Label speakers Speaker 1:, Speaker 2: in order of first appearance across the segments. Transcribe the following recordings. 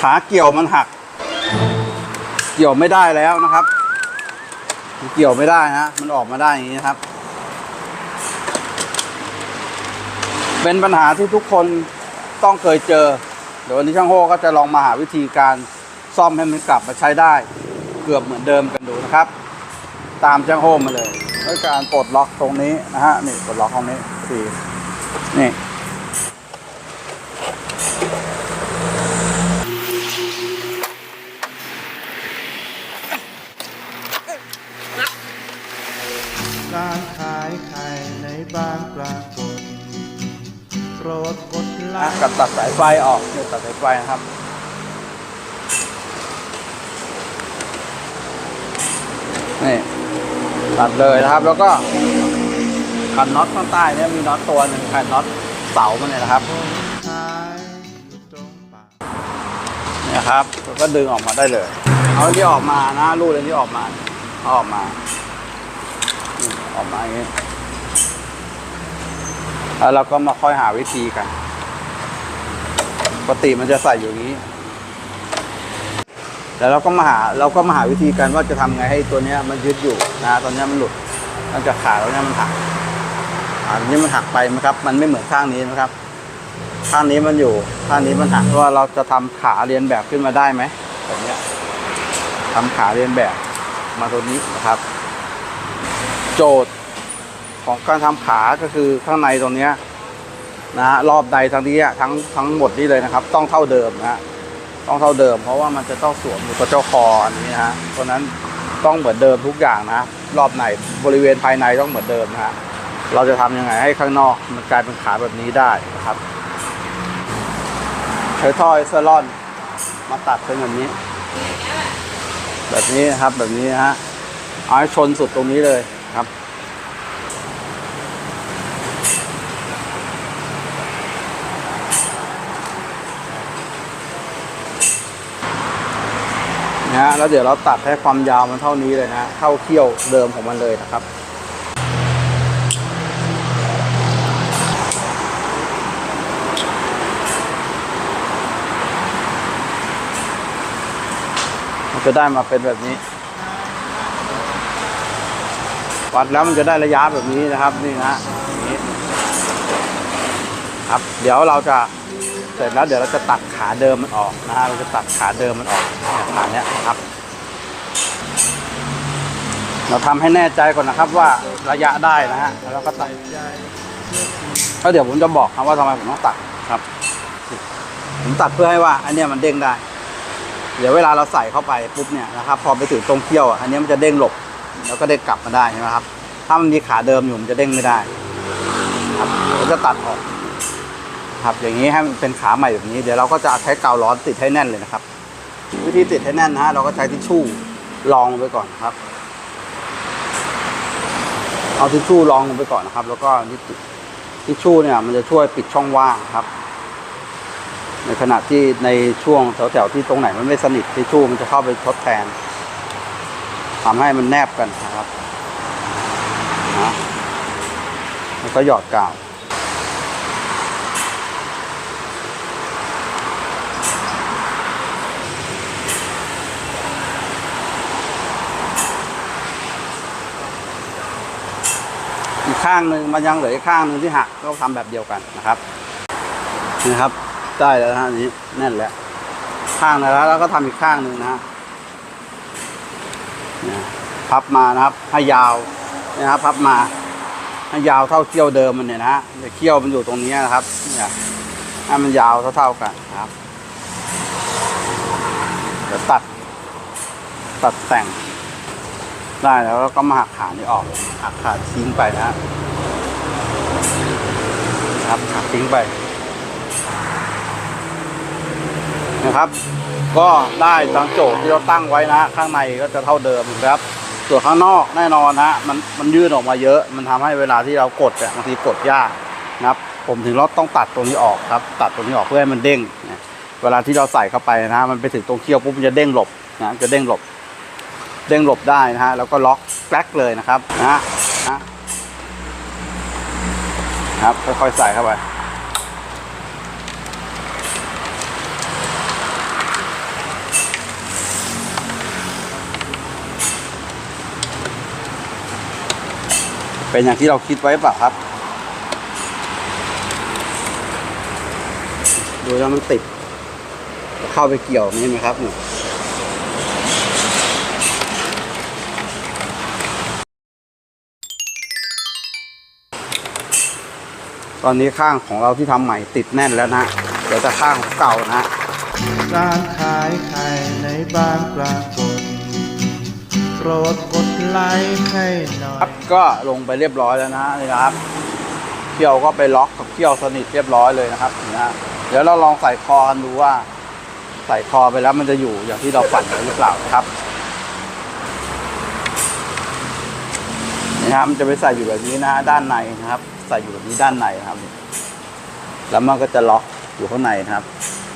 Speaker 1: ขาเกี่ยวมันหัก เกี่ยวไม่ได้แล้วนะครับ เกี่ยวไม่ได้ฮะมันออกมาได้อย่างนี้นะครับ เป็นปัญหาที่ทุกคนต้องเคยเจอ เดี๋ยววันนี้ช่างโฮก็จะลองมาหาวิธีการซ่อมให้มันกลับมาใช้ได้ เกือบเหมือนเดิมกันดูนะครับ ตามช่างโฮมาเลยด้วยการปลดล็อกตรงนี้นะฮะนี่ปลดล็อกตรงนี้สี่นี่
Speaker 2: การขายไข่ในบ้านปรากฏโปรดกดไล
Speaker 1: นะ
Speaker 2: ค์
Speaker 1: กับตัดสายไฟออกเนี่ยตัดสายไฟนะครับ นี่ตัดเลยนะครับ แล้วก็ขันน็อตข้างใต้เนี่ยมีน็อตตัวหนึ่งขันน็อตเสามันเนี่ยนะครับ
Speaker 2: ขายอยู่ตรงปาก
Speaker 1: นี่ครับแล้วก็ดึงออกมาได้เลย เอาที่ออกมานะรูดอันที่ออกมาเอาออกมา ออกมาอย่างนี้แล้วเราก็มาค่อยหาวิธีกัน ปกติมันจะใส่อยู่นี้ แล้วเราก็มาหาเราก็มาหาวิธีกันว่าจะทำไงให้ตัวเนี้ย มันยึดอยู่นะตอนนี้มันหลุดตั้งจากขาแล้วเนี่ยมันหักอันนี้มันหักไปนะครับ มันไม่เหมือนข้างนี้นะครับ ข้างนี้มันอยู่ ข้างนี้มันหักว่าเราจะทำขาเรียนแบบขึ้นมาได้ไหมแบบเนี้ยทำขาเรียนแบบมาตัวนี้นะครับ โจทย์ของการทำขาก็คือข้างในตรงนี้นะฮะรอบใดทั้งนี้อะทั้งทั้งหมดนี้เลยนะครับ ต้องเท่าเดิมนะฮะต้องเท่าเดิม เพราะว่ามันจะต้องสวมอยู่กับเจ้าคออันนี้นะฮะเพราะนั้นต้องเหมือนเดิมทุกอย่างนะรอบในบริเวณภายในต้องเหมือนเดิมนะฮะเราจะทำยังไงให้ข้างนอกมันกลายเป็นขาแบบนี้ได้นะครับใช้ท่อไอเซอรอนมาตัดเป็นแบบนี้ แบบนี้นะครับแบบนี้ฮะเอาให้ชนสุดตรงนี้เลย ครับ นะฮะแล้วเดี๋ยวเราตัดให้ความยาวมันเท่านี้เลยนะเท่าเขี้ยวเดิมของมันเลยนะครับจะได้มาเป็นแบบนี้ วัดแล้วมันจะได้ระยะแบบนี้นะครับนี่นะนี้ครับ เดี๋ยวเราจะเสร็จแล้วเดี๋ยวเราจะตัดขาเดิมมันออกนะฮะเราจะตัดขาเดิมมันออกขาเนี้ยครับ เราทำให้แน่ใจก่อนนะครับว่าระยะได้นะฮะแล้วก็ตัดแล้วเดี๋ยวผมจะบอกครับว่าทำไมผมต้องตัดครับ ผมตัดเพื่อให้ว่า อันเนี้ยมันเด้งได้ เดี๋ยวเวลาเราใส่เข้าไปปุ๊บเนี่ยนะครับ พอไปถึงตรงเขี้ยวอะอันนี้มันจะเด้งหลบ แล้วก็เด้กลับมาได้ใช่ไหมครับ ถ้ามันมีขาเดิมอยู่มันจะเด้งไม่ได้ครับเราจะตัดออกครับ อย่างนี้ให้มันเป็นขาใหม่แบบนี้ เดี๋ยวเราก็จะใช้กาวร้อนติดให้แน่นเลยนะครับ วิธีติดให้แน่นนะฮะเราก็ใช้ทิชชู่รองลงไปก่อนครับ เอาทิชชู่รองลงไปก่อนนะครับ แล้วก็นี่ติดทิชชู่เนี่ย มันจะช่วยปิดช่องว่างครับ ในขณะที่ในช่วงแถวๆที่ตรงไหนมันไม่สนิททิชชู่มันจะเข้าไปทดแทน ทำให้มันแนบกันนะครับนะแล้วก็หยอดกาวอีกข้างหนึ่งมันยังเหลืออีกข้างหนึ่งที่หักก็ทำแบบเดียวกันนะครับนะครับ ได้แล้วนะฮะนี้แน่นแล้ว ข้างนึงแล้วแล้วก็ทำอีกข้างหนึ่งนะฮะ พับมานะครับ ให้ยาวนะครับพับมาให้ยาวเท่าเขี้ยวเดิมมันเนี่ยนะฮะเดี๋ยวเขี้ยวมันอยู่ตรงนี้นะครับเนี่ยให้มันยาวเท่าๆกันครับเดี๋ยวตัด ตัดแต่ง ได้แล้วก็มาหักขานี้ออกหักขาทิ้งไปนะฮะครับหักทิ้งไปนะครับ ก็ได้ตามโจทย์ที่เราตั้งไว้นะ ข้างในก็จะเท่าเดิมนะครับส่วนข้างนอกแน่นอนนะมันมันยื่นออกมาเยอะ มันทำให้เวลาที่เรากดเนี่ยบางทีกดยากนะครับผมถึงเราต้องตัดตัวนี้ออกครับ ตัดตัวนี้ออกเพื่อให้มันเด้งนะเวลาที่เราใส่เข้าไปนะมันไปถึงตรงเขี้ยวปุ๊บมันจะเด้งหลบนะจะเด้งหลบ เด้งหลบได้นะฮะแล้วก็ล็อกแกลกเลยนะครับนะนะครับค่อยๆใส่เข้าไป เป็นอย่างที่เราคิดไว้เปล่าครับ ดูแล้วมันติด เข้าไปเกี่ยวนี่ไหมครับนี่ตอนนี้ข้างของเราที่ทำใหม่ติดแน่นแล้วนะ เดี๋ยวจะข้างของเก่านะ
Speaker 2: ร้านขายไข่ในบ้านปรากฏโปรดกดไลค์ให้หน่อย
Speaker 1: ก็ลงไปเรียบร้อยแล้วนะนี่นะครับเขี้ยวก็ไปล็อกกับเขี้ยวสนิทเรียบร้อยเลยนะครับนี่นะเดี๋ยวเราลองใส่คอกันดูว่า ใส่คอไปแล้วมันจะอยู่อย่างที่เราฝันหรือเปล่านะครับนี่ครับมันจะไปใส่อยู่แบบนี้นะด้านในนะครับ ใส่อยู่แบบนี้ด้านในนะครับ แล้วมันก็จะล็อกอยู่ข้างในนะครับ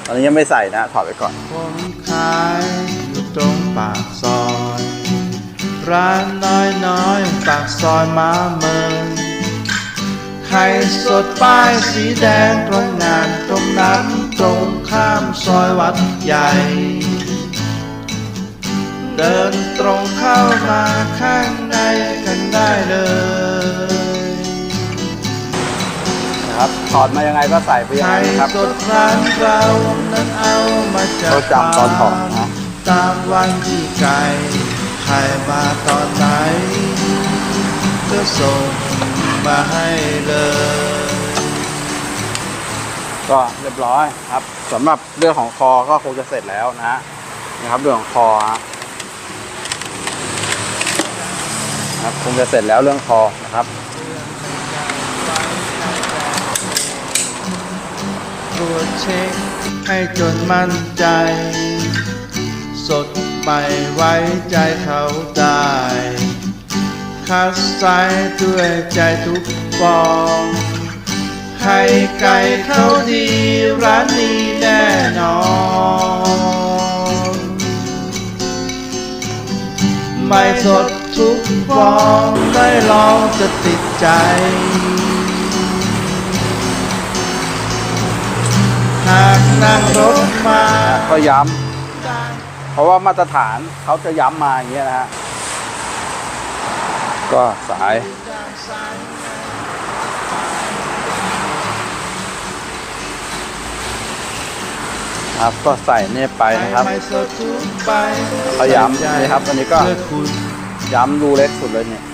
Speaker 1: ตอนนี้ยังไม่ใส่นะถอดไปก่อน
Speaker 2: ผมขายอยู่ตรงปากซอย ร้านน้อยน้อยๆปากซอยมาเมินไข่สดป้ายสีแดงตรงงานตรงนั้นตรงข้ามซอยวัดใหญ่ เดินตรงเข้ามาข้างในกันได้เลย
Speaker 1: นะครับถอดมายังไงก็ใส่ไปอย่าง
Speaker 2: ไข่
Speaker 1: นั้นนะครับ
Speaker 2: สดร้านเรานั้นเอามาจาก
Speaker 1: เขาจำตอนถอดนะ
Speaker 2: ตามวันที่ไก่ ไข่มาตอนไหนก็ส่งมาให้เลย
Speaker 1: ก็เรียบร้อยครับสำหรับเรื่องของคอก็คงจะเสร็จแล้วนะฮะนะครับเรื่องของคอฮะครับคงจะเสร็จแล้วเรื่องคอนะครับ
Speaker 2: ตรวจเช็คให้จนมั่นใจส ดใหม่ไว้ใจเขาได้คัดไซส์ด้วยใจทุกฟองไข่ไก่เขาดีร้านนี้แน่นอนไม่สดทุกฟองได้ลองจะติดใจหากนั่งรถมา
Speaker 1: ก็ย้ำ เพราะว่ามาตรฐานเขาจะย้ำมาอย่างเงี้ยนะฮะก็สาย ครับก็ใส่เนี่ยไปนะครับเขาย้ำนี่ครับอันนี้ก็ย้ำรูเล็กสุดเลยเนี่ย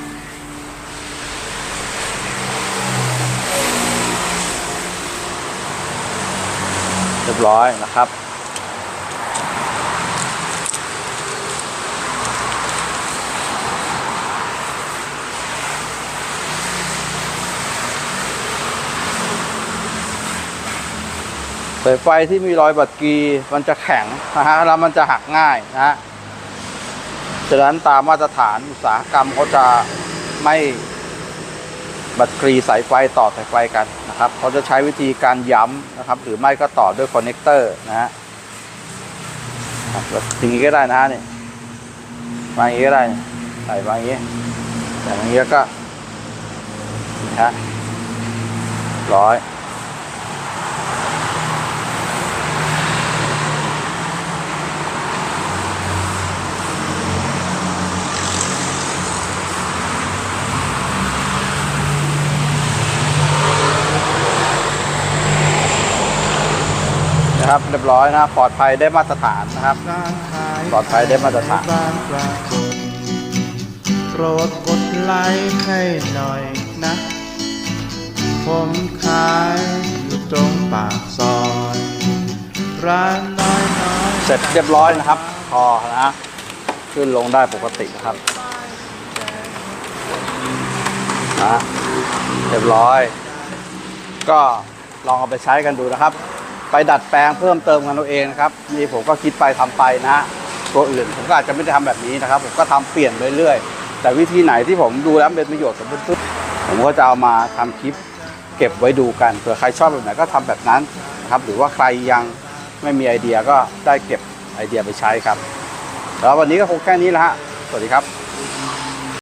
Speaker 1: เรียบร้อยนะครับายไฟที่มีรอยบัดกีมันจะแข็งนะฮะแล้วมันจะหักง่ายนะฮะฉะนั้นตามมาตรฐานอุตสาหกรรมเขาจะไม่บัดกรีสายไฟต่อสายไฟกันนะครับเขาจะใช้วิธีการย้ำนะครับ หรือไม่ก็ต่อด้วยคอนเนคเตอร์นะฮะแบบอย่างนี้ก็ได้นะฮะนี่มาอย่างนี้ก็ได้ใส่มาอย่างนี้ใส่มาอย่างนี้แล้วก็นี่ฮะร้อย นะครับเรียบร้อยนะปลอดภัยได้มาตรฐานนะครับ
Speaker 2: การขาย
Speaker 1: ปลอดภัยได้มาตรฐาน
Speaker 2: ในบ้านปรากฏโปรดกดไลค์ให้หน่อยนะ ผมขายอยู่ตรงปากซอยร้านน้อยน้อย
Speaker 1: เสร็จเรียบร้อยนะครับพอนะขึ้นลงได้ปกตินะครับนะเรียบร้อย ก็ลองเอาไปใช้กันดูนะครับ ไปดัดแปลงเพิ่มเติมกันเอาเองนะครับนี่ผมก็คิดไปทำไปนะ ตัวอื่นผมก็อาจจะไม่ได้ทำแบบนี้นะครับ ผมก็ทำเปลี่ยนเรื่อยๆ แต่วิธีไหนที่ผมดูแล้วเป็นประโยชน์กับเพื่อนๆผมก็จะเอามาทำคลิปเก็บไว้ดูกันเผื่อใครชอบแบบไหนก็ทำแบบนั้นนะครับ หรือว่าใครยังไม่มีไอเดียก็ได้เก็บไอเดียไปใช้ครับแล้ววันนี้ก็คงแค่นี้แหละฮะสวัสดีครับ